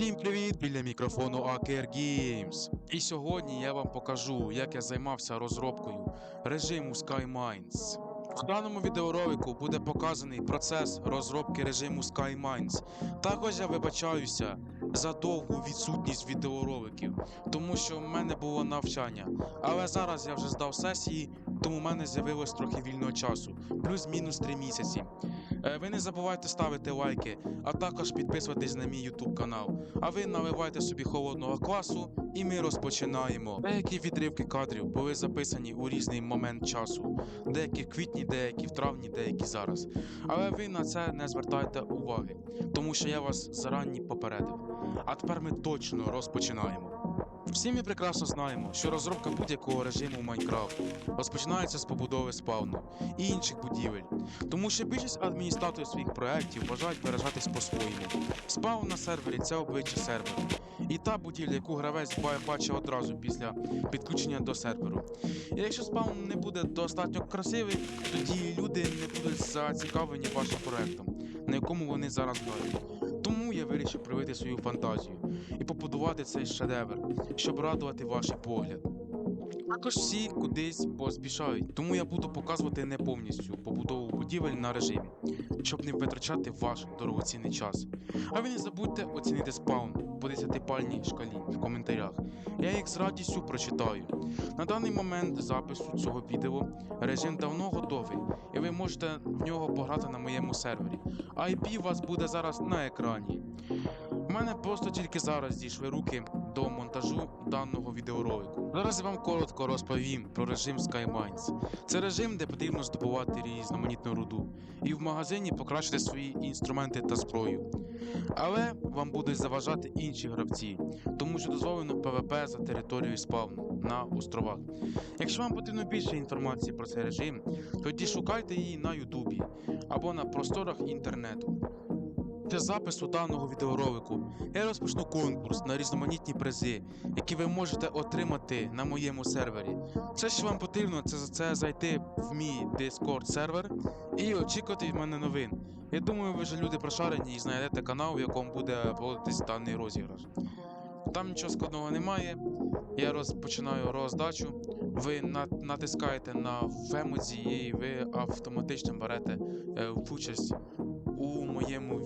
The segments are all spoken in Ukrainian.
Всім привіт! Біля мікрофону Aker Games. І сьогодні я вам покажу, як я займався розробкою режиму SkyMines. В даному відеоролику буде показаний процес розробки режиму SkyMines. Також я вибачаюся за довгу відсутність відеороликів, тому що в мене було навчання. Але зараз я вже здав сесії, тому в мене з'явилось трохи вільного часу, плюс-мінус 3 місяці. Е, Ви не забувайте ставити лайки, а також підписуватись на мій YouTube канал. А ви наливайте собі холодного класу, і ми розпочинаємо. Деякі відривки кадрів були записані у різний момент часу. Деякі в квітні, деякі в травні, деякі зараз. Але ви на це не звертайте уваги, тому що я вас зарані попередив. А тепер ми точно розпочинаємо. Всі ми прекрасно знаємо, що розробка будь-якого режиму Майнкрафт розпочинається з побудови спавну і інших будівель, тому що більшість адміністраторів своїх проєктів бажають виражатись по-своєму. Спаун на сервері це обличчя серверу. І та будівля, яку гравець ба- бачить одразу після підключення до серверу. І якщо спаун не буде достатньо красивий, тоді люди не будуть зацікавлені вашим проектом, на якому вони зараз грають. Я вирішив привити свою фантазію і побудувати цей шедевр, щоб радувати ваш погляд. Також всі кудись поспішають, тому я буду показувати не повністю побудову будівель на режимі, щоб не витрачати ваш дорогоцінний час. А ви не забудьте оцінити спаун по 10-пальній шкалі в коментарях. Я їх з радістю прочитаю. На даний момент запису цього відео режим давно готовий, і ви можете в нього пограти на моєму сервері. IP у вас буде зараз на екрані. У мене просто тільки зараз дійшли руки до монтажу даного відеоролику. Зараз я вам коротко розповім про режим SkyMines. Це режим, де потрібно здобувати різноманітну руду і в магазині покращити свої інструменти та зброю. Але вам будуть заважати інші гравці, тому що дозволено PvP за територією спавну на островах. Якщо вам потрібно більше інформації про цей режим, тоді шукайте її на Ютубі або на просторах інтернету. Для запису даного відеоролику я розпочну конкурс на різноманітні призи, які ви можете отримати на моєму сервері. Все, що вам потрібно, це, це зайти в мій Discord сервер і очікувати від мене новин. Я думаю, ви вже люди прошарені і знайдете канал, в якому буде проводитись даний розіграш. Там нічого складного немає. Я розпочинаю роздачу. Ви на- натискаєте на емодзі і ви автоматично берете е, участь у моєму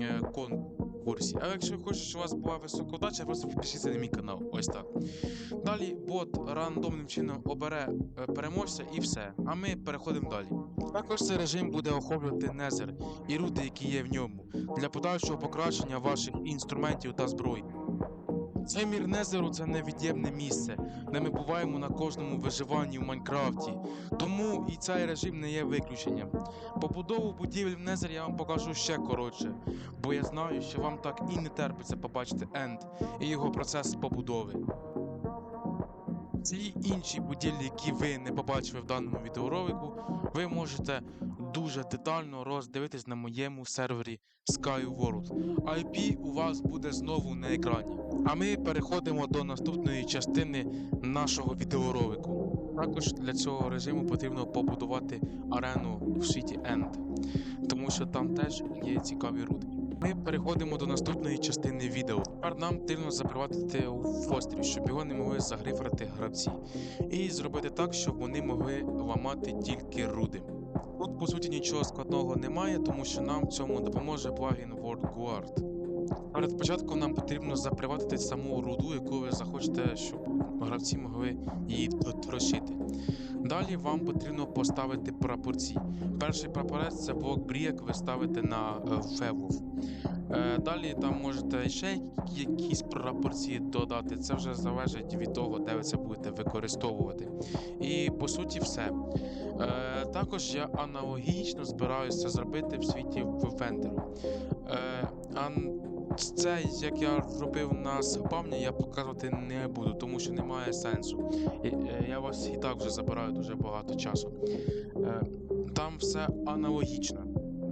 е, конкурсі. А якщо хочете, щоб у вас була висока удача, просто підпишіться на мій канал. Ось так. Далі бот рандомним чином обере е, переможця і все. А ми переходимо далі. Також цей режим буде охоплювати незер і рути, які є в ньому, для подальшого покращення ваших інструментів та зброї. Цей мір Незеру це невід'ємне місце, де ми буваємо на кожному виживанні в Майнкрафті. Тому і цей режим не є виключенням. Побудову будівель в Незері я вам покажу ще коротше, бо я знаю, що вам так і не терпиться побачити Енд і його процес побудови. Ці інші будівлі, які ви не побачили в даному відеоролику, ви можете дуже детально роздивитись на моєму сервері SkyWorld. IP у вас буде знову на екрані. А ми переходимо до наступної частини нашого відеоролику. Також для цього режиму потрібно побудувати арену в світі End, тому що там теж є цікаві рути. Ми переходимо до наступної частини відео. Тепер нам потрібно заприватити в острів, щоб його не могли загрифрати гравці, і зробити так, щоб вони могли ламати тільки руди. Тут, по суті, нічого складного немає, тому що нам в цьому допоможе плагін World Перед початком нам потрібно заприватити саму руду, яку ви захочете, щоб гравці могли її трощити. Далі вам потрібно поставити прапорці. Перший прапорець це блок брієк, ви ставите на е, февов. Е, Далі там можете ще якісь прапорці додати. Це вже залежить від того, де ви це будете використовувати. І по суті, все. Е, Також я аналогічно збираюся зробити в світі Вендеру. Це, як я робив на спавні, я показувати не буду, тому що немає сенсу. Е, Я вас і так вже забираю дуже багато часу. Е, Там все аналогічно.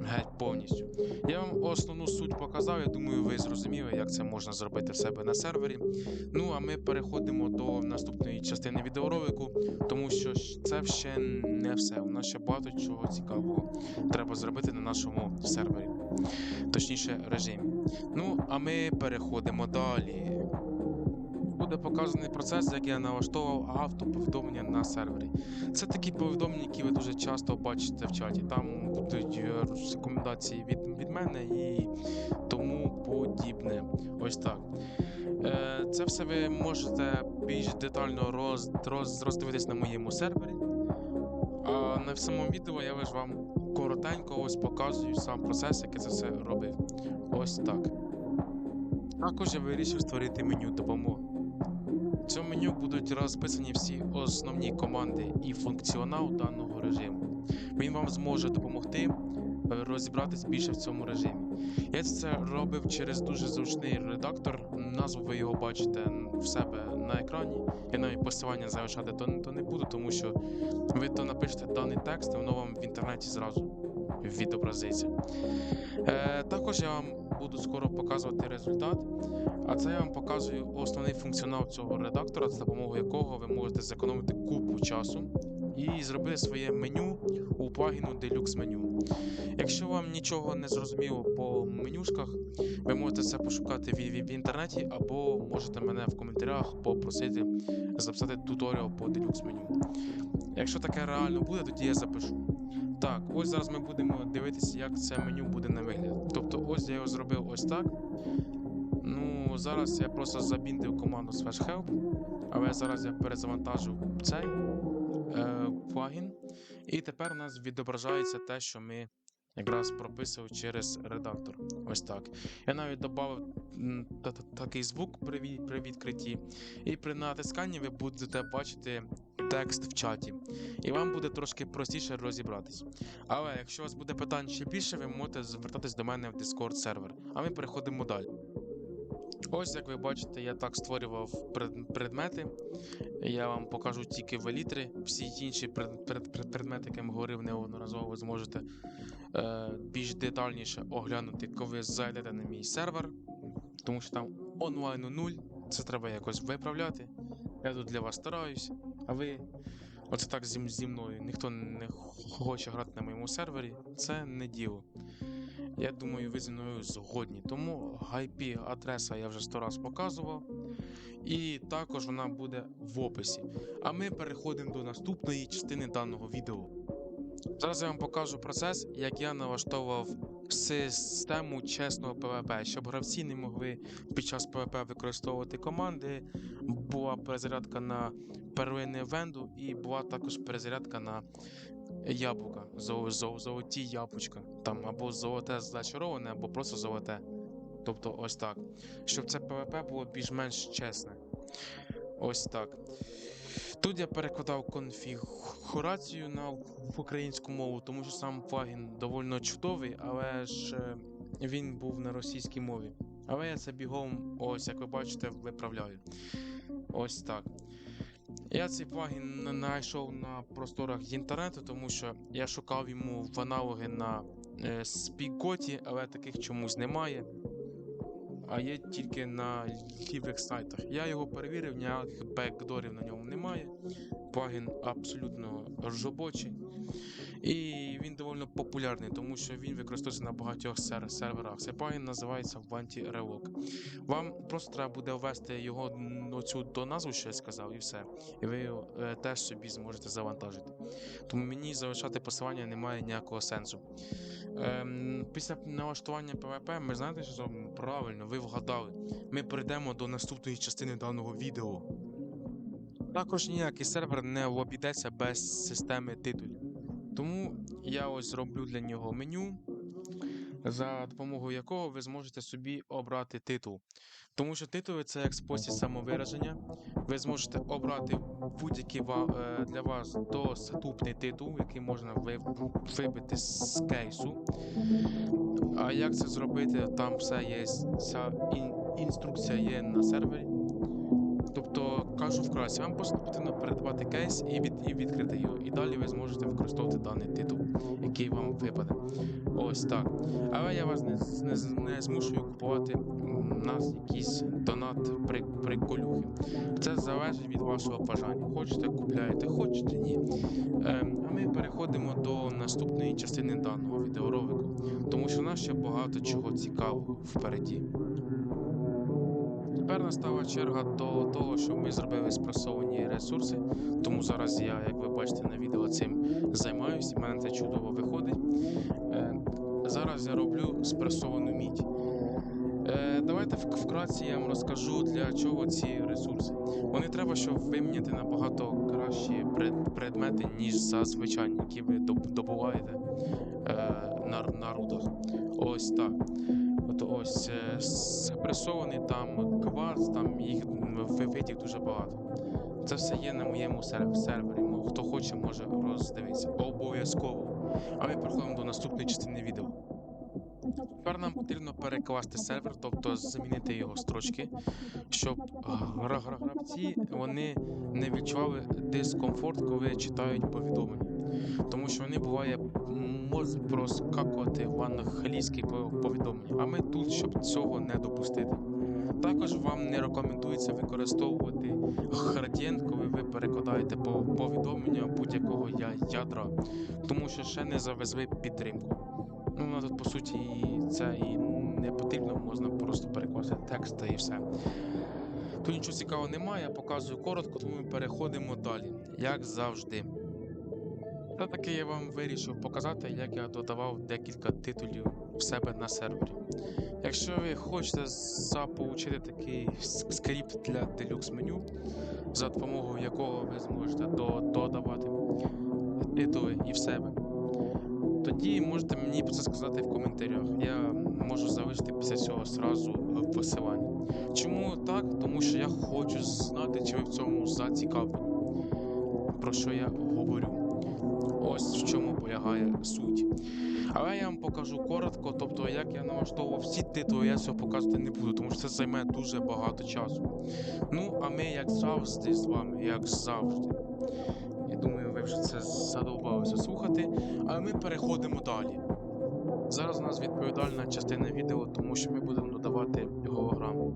Геть повністю. Я вам основну суть показав. Я думаю, ви зрозуміли, як це можна зробити в себе на сервері. Ну а ми переходимо до наступної частини відеоролику, тому що це ще не все. У нас ще багато чого цікавого треба зробити на нашому сервері. Точніше режимі. Ну, а ми переходимо далі. Буде показаний процес, як я налаштовував автоповідомлення на сервері. Це такі повідомлення, які ви дуже часто бачите в чаті. Там будуть е, рекомендації від, від мене і тому подібне. Ось так. Е, Це все ви можете більш детально роз, роз, роздивитись на моєму сервері. А на самому відео я лише вам коротенько ось показую сам процес, як я це все робив. Ось так. Також я вирішив створити меню допомоги. В цьому меню будуть розписані всі основні команди і функціонал даного режиму. Він вам зможе допомогти розібратись більше в цьому режимі. Я це робив через дуже зручний редактор. Назву ви його бачите в себе на екрані. Я навіть посилання залишати то, то не буду, тому що ви то напишете даний текст, і воно вам в інтернеті зразу відобразиться. Е, також я вам буду скоро показувати результат. А це я вам показую основний функціонал цього редактора, за допомогою якого ви можете зекономити купу часу і зробити своє меню у плагіну Deluxe меню. Якщо вам нічого не зрозуміло по менюшках, ви можете це пошукати в, інтернеті або можете мене в коментарях попросити записати туторіал по Deluxe меню. Якщо таке реально буде, тоді я запишу. Так, ось зараз ми будемо дивитися, як це меню буде на вигляд. Тобто, ось я його зробив ось так. Ну, зараз я просто забіндив команду slash help, але зараз я перезавантажив цей плагін. І тепер у нас відображається те, що ми якраз прописували через редактор. Ось так. Я навіть додав такий звук при, відкритті. І при натисканні ви будете бачити текст в чаті. І вам буде трошки простіше розібратись. Але якщо у вас буде питань ще більше, ви можете звертатись до мене в Discord сервер. А ми переходимо далі. Ось, як ви бачите, я так створював предмети. Я вам покажу тільки велітри. Всі інші пред- пред- пред- предмети, які я говорив неодноразово, ви зможете е, більш детальніше оглянути, коли зайдете на мій сервер. Тому що там онлайну нуль. Це треба якось виправляти. Я тут для вас стараюсь, а ви. Оце так зі мною. Ніхто не хоче грати на моєму сервері. Це не діло. Я думаю, ви зі мною згодні. Тому IP-адреса я вже сто раз показував. І також вона буде в описі. А ми переходимо до наступної частини даного відео. Зараз я вам покажу процес, як я налаштовував систему чесного PvP, щоб гравці не могли під час PvP використовувати команди. Була перезарядка на первинний венду і була також перезарядка на яблука, зо- зо- золоті яблучка. Там або золоте зачароване, або просто золоте. Тобто ось так. Щоб це PvP було більш-менш чесне. Ось так. Тут я перекладав конфігурацію на українську мову, тому що сам плагін доволі чудовий, але ж е, він був на російській мові. Але я це бігом, ось як ви бачите, виправляю. Ось так. Я цей плагін знайшов на просторах інтернету, тому що я шукав йому в аналоги на е, Спіготі, але таких чомусь немає. А є тільки на лівих сайтах. Я його перевірив, ніяких бекдорів на ньому немає. Плагін абсолютно робочий. І він доволі популярний, тому що він використовується на багатьох сер- серверах. Цей називається Vanti Relog. Вам просто треба буде ввести його оцю до назву, що я сказав, і все. І ви його е, теж собі зможете завантажити. Тому мені залишати посилання немає ніякого сенсу. Ем, після налаштування PvP ми знаєте, що? Правильно, ви вгадали. Ми перейдемо до наступної частини даного відео. Також ніякий сервер не обійдеться без системи титулів. Тому я ось зроблю для нього меню, за допомогою якого ви зможете собі обрати титул. Тому що титули це як спосіб самовираження. Ви зможете обрати будь-який е, для вас доступний титул, який можна вибити з кейсу. А як це зробити? Там все є, вся інструкція є на сервері. Тобто, кажу вкратце, вам просто потрібно передавати кейс і, від, і відкрити його. І далі ви зможете використовувати даний титул, який вам випаде. Ось так. Але я вас не, не, не змушую купувати нас якісь донат при, приколюхи. Це залежить від вашого бажання. Хочете купляєте, хочете ні. Е, а ми переходимо до наступної частини даного відеоролику, тому що в нас ще багато чого цікавого впереді. Тепер настала черга до того, щоб ми зробили спресовані ресурси. Тому зараз я, як ви бачите на відео, цим займаюся, і мене це чудово виходить. Е, зараз я роблю спресовану мідь. Е, давайте вк- вкратце я вам розкажу, для чого ці ресурси. Вони треба, щоб виміняти набагато кращі предмети, ніж зазвичай, які ви добуваєте е, на рудах. Ось так. От ось е, спресований там кварц, там їх видів дуже багато. Це все є на моєму сервері. Хто хоче, може роздивитися. Обов'язково. А ми переходимо до наступної частини відео. Тепер нам потрібно перекласти сервер, тобто змінити його строчки, щоб гра- гра- гравці вони не відчували дискомфорт, коли читають повідомлення. Тому що вони буває можуть проскакувати в англійське повідомлення. А ми тут, щоб цього не допустити. Також вам не рекомендується використовувати градієнт, коли ви перекладаєте по повідомлення будь-якого ядра, тому що ще не завезли підтримку. Ну, тут по суті це і не потрібно, можна просто перекласти текст та і все. Тут нічого цікавого немає, я показую коротко, тому ми переходимо далі, як завжди. Та таки я вам вирішив показати, як я додавав декілька титулів в себе на сервері. Якщо ви хочете заполучити такий скрипт для делюкс меню, за допомогою якого ви зможете додавати титули і в себе, тоді можете мені про це сказати в коментарях. Я можу залишити після цього зразу е, посилання. Чому так? Тому що я хочу знати, чи ви в цьому зацікавлені. Про що я. Ось в чому полягає суть. Але я вам покажу коротко, тобто як я налаштовував всі титули, я цього показувати не буду, тому що це займе дуже багато часу. Ну, а ми, як завжди, з вами, як завжди. Я думаю, ви вже це задовбалися слухати. А ми переходимо далі. Зараз у нас відповідальна частина відео, тому що ми будемо додавати голограми,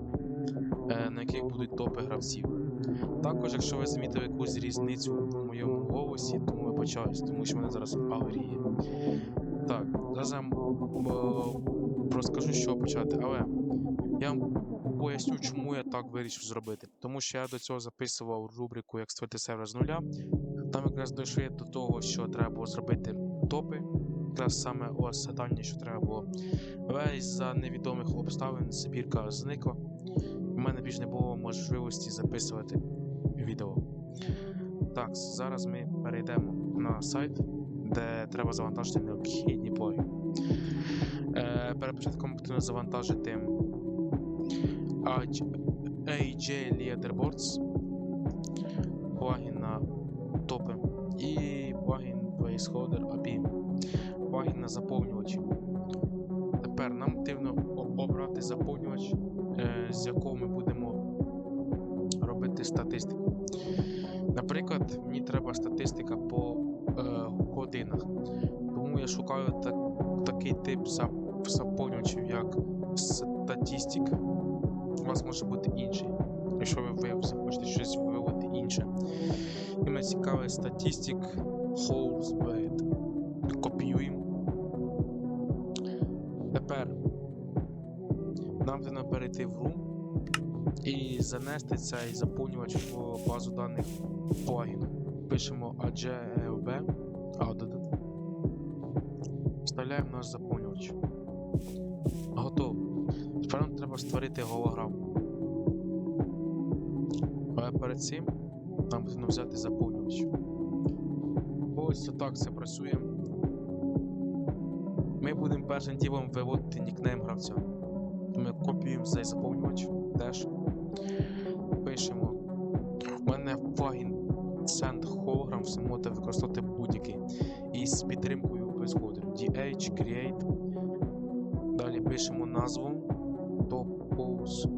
е, на яких будуть топи гравців. Також, якщо ви замітили якусь різницю в моєму голосі, тому вибачаюсь, тому що мене зараз аварії. Так, зараз я е, розкажу, що почати, але я вам поясню, чому я так вирішив зробити. Тому що я до цього записував рубрику Як створити сервер з нуля. Там якраз дійшли до того, що треба було зробити топи. Якраз саме завдання, що треба було. Але із-за невідомих обставин збірка зникла. Мене більш не було можливості записувати відео. Так, зараз ми перейдемо на сайт, де треба завантажити необхідні плагіни. Е, перед початком потрібно завантажити AJ Leaderboards, плагін на топи і плагін Placeholder API, плагін на заповнювачі. Тепер нам потрібно обрати заповнювач, з якого ми будемо робити статистику. Наприклад, мені треба статистика по е, годинах. Тому я шукаю так, такий тип за- заповнювачів, як статистик. У вас може бути інший, якщо ви, ви захочете щось виводити інше. І мене цікавий статистик Holzbait. Копіюємо. Тепер нам потрібно перейти в Room і занести цей заповнювач в базу даних плагіну. Пишемо AJLB, Added. Вставляємо наш заповнювач. Готово. Тепер нам треба створити голограму. Але перед цим нам потрібно взяти заповнювач. Ось отак це працює. Ми будемо першим ділом виводити нікнейм гравця. Ми копіюємо цей заповнювач теж. Пишемо. У мене плагін Send Holograms, ви можете використовувати будь-який. І з підтримкою без DH, Create. Далі пишемо назву. Top Pose.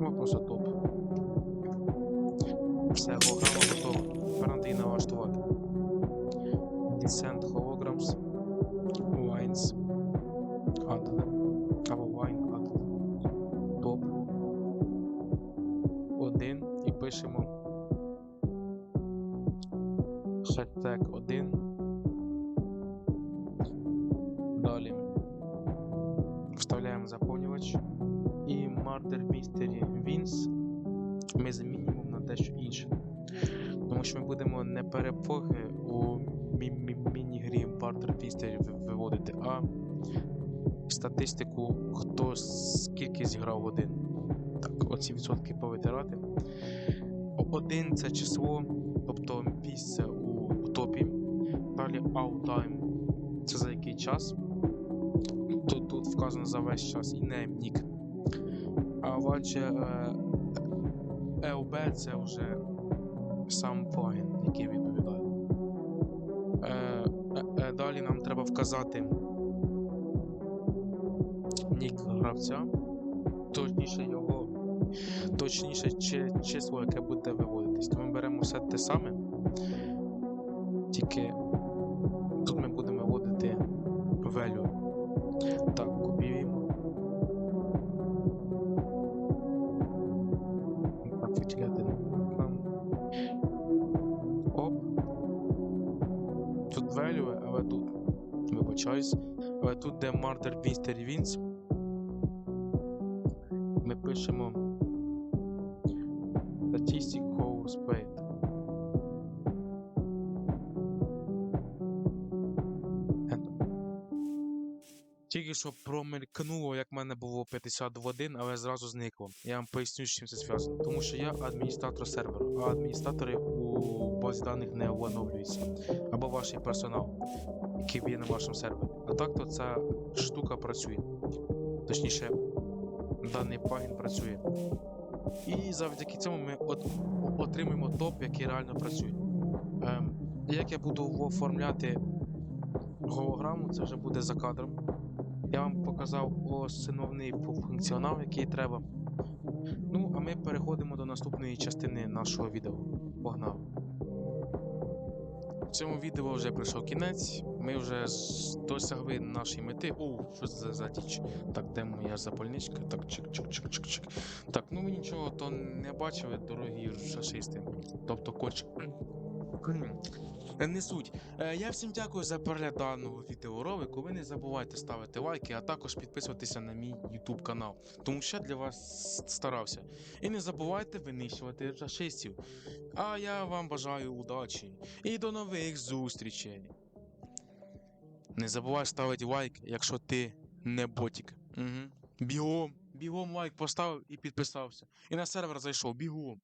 Ну, просто топ. Все, перепоги у мі- мі- міні-грі Mystery ви- виводити, а статистику, хто скільки зіграв годин. Так, оці відсотки повитирати. Один це число, тобто місце у, топі. Далі out time це за який час. Тут, тут вказано за весь час і не нік. А отже, е, ЕОБ це вже сам плагін, який відповідає. Е, е, е, далі нам треба вказати нік гравця, точніше його, точніше число, яке буде виводитись. То ми беремо все те саме, тільки тут ми будемо Тут але тут. Вибачаюсь. Але тут, де Murder Mystery Wins, ми пишемо Statistic Played. Тільки що промелькнуло, як в мене було 50 в 1, але зразу зникло. Я вам поясню, з чим це зв'язано. Тому що я адміністратор серверу, а адміністратори у базі даних не оновлюються. Або ваш персонал, який є на вашому сервері. А так то ця штука працює. Точніше, даний плагін працює. І завдяки цьому ми от, отримуємо топ, який реально працює. Ем, як я буду оформляти голограму, це вже буде за кадром. Я вам показав основний функціонал, який треба. Ну, а ми переходимо до наступної частини нашого відео. Погнали. В цьому відео вже прийшов кінець. Ми вже досягли нашої мети. О, що це за діч? Так, де моя запальничка? Так, чик-чик-чик-чик-чик. Так, ну ми нічого то не бачили, дорогі шашисти. Тобто коч. Е, Не суть. Е, Я всім дякую за перегляд даного відеоролику. Ви не забувайте ставити лайки, а також підписуватися на мій YouTube канал, тому що я для вас старався. І не забувайте винищувати рашистів. А я вам бажаю удачі і до нових зустрічей. Не забувай ставити лайк, якщо ти не ботік. Угу. Бігом, бігом лайк поставив і підписався. І на сервер зайшов, бігом.